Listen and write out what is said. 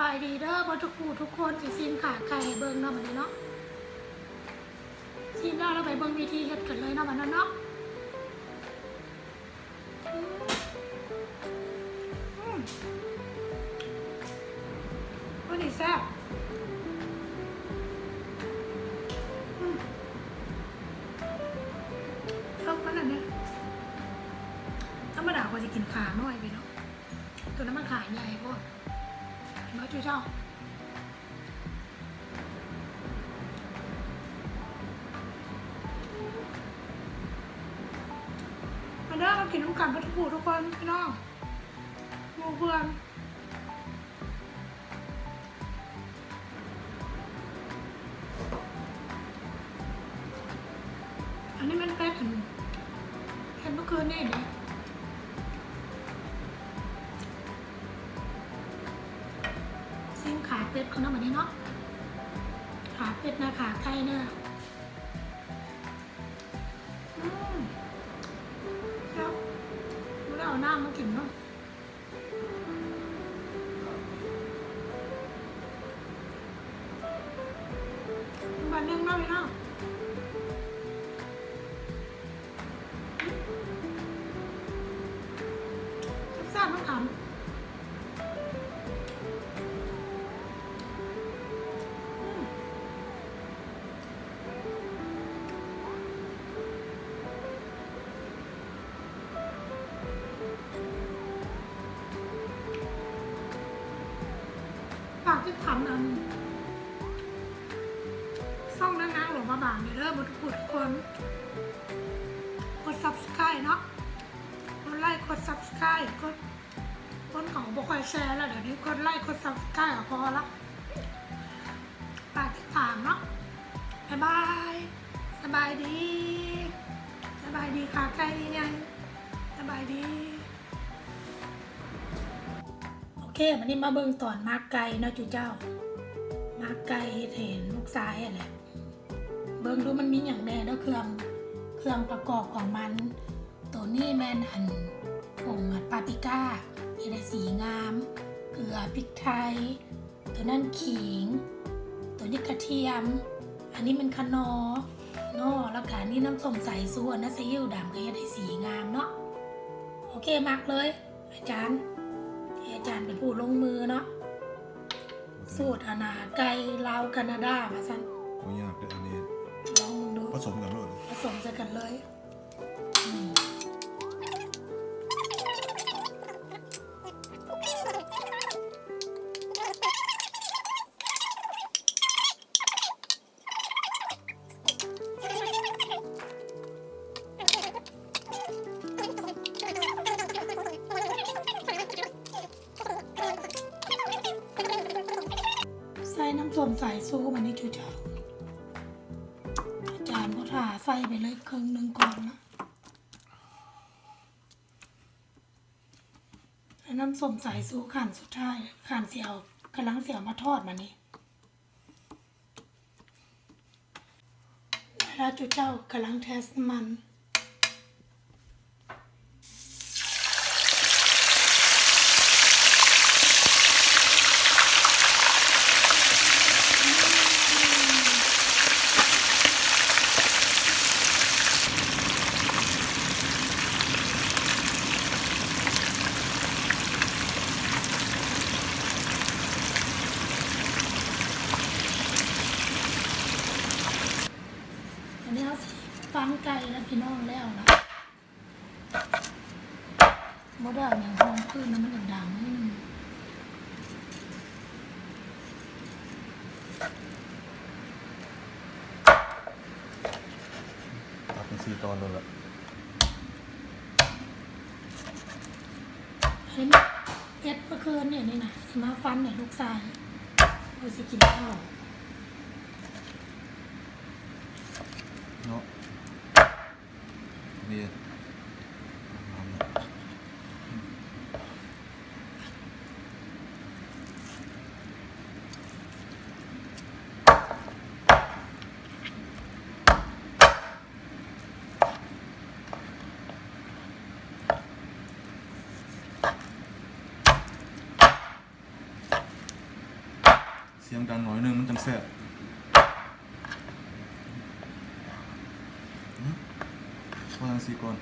บายดีเด้อบทุกผู้ทุกคนสิซีมขาไก่เบิ่งเนาะบัดนี้เนาะซีมแล้วเราไปเบิ่งวิธีเฮ็ดกันเลยเนาะบัดนั้นเนาะอืมอืมวันนี้แซ่บอืมชอบขนาดเนี้ยธรรมดาควรจะกินขาหน่อยไปเนาะตัวนั้นมันขาใหญ่ โพด nói chưa sao mà đó nó kiểu nó cảm bắt phụ ทุกคนพี่น้องหมูเพื่อนอันนี้มันเป็นเห็นเมื่อคืนนี่เนี่ยซิม เป็ดเขาเนาะแบบนี้เนาะขาเป็ดนะขาไก่เนี่ยอืมแล้วไม่ได้เอาหน้ำมากินเนาะบันนึงเนาะพี่เนาะแซ่บๆต้องทำฝากที่ ทำนั้นซ่องนั้นนะหลวงพระบางเนี่ยวเด้อบทุกคนทุกคนกด subscribe เนาะกดไลค์กด subscribe กดคนเขาบอกคอยแชร์แล้วเดี๋ยวนี้กดไลค์กด subscribe พอละฝากที่ตามเนาะบ๊ายบาย สบายดี สบายดีค่ะใกล้นี้ไงสบายดี เควันนี้มาเบิ่งตอนมากไก่เนาะจุเจ้า มากไก่เฮ็ดเห็นลูกซ้ายอะแหละ เบิ่งดูมันมีอย่างแน่เนาะเครื่องเครื่องประกอบของมัน ตัวนี้แมนอันผงอัดปาปิก้าเฮ็ดให้สีงาม เกลือพริกไทย ตัวนั้นขิง ตัวนี้กระเทียม อันนี้มันคะนอนาะแล้วก็อันนี่น้ำส้มสายส่วนนะซีอิ๊วดำก็เฮ็ดให้สีงามเนาะโอเคมากเลย อาจารย์ ให้อาจารย์เป็นผู้ลงมือเนาะสูตรอาณาไก่ลาวแคนาดามาสั่นโอ้ยากเลยอันนี้ลองดูผสมกันด้วยเหรอผสมใส่กันเลยอืม น้ำส้มสายซูมันนี่จูเจ้าอาจารย์ก็ถ่าใส่ไปเลยครึ่งหนึ่งก่อนนะแล้วน้ำส้มสายซูขันสุดท้ายขันเสียวกำลังเสียวมาทอดมานี่แล้วจูเจ้ากำลังเทสมัน ฟังไก่แล้วพี่น้องแล้วนะโมได้เอาอย่างหอมขึ้นนะมันดังๆนิดนึงตัดเป็นสี่ตอนเลยละเห็นเอ็ดเมื่อคืนเนี่ยนี่นะสิมาฟันเนี่ยลูกชายเราสิกินข้าว สียงดังหน่อยนึงมันจังแซ่บอืมวางสีก่อน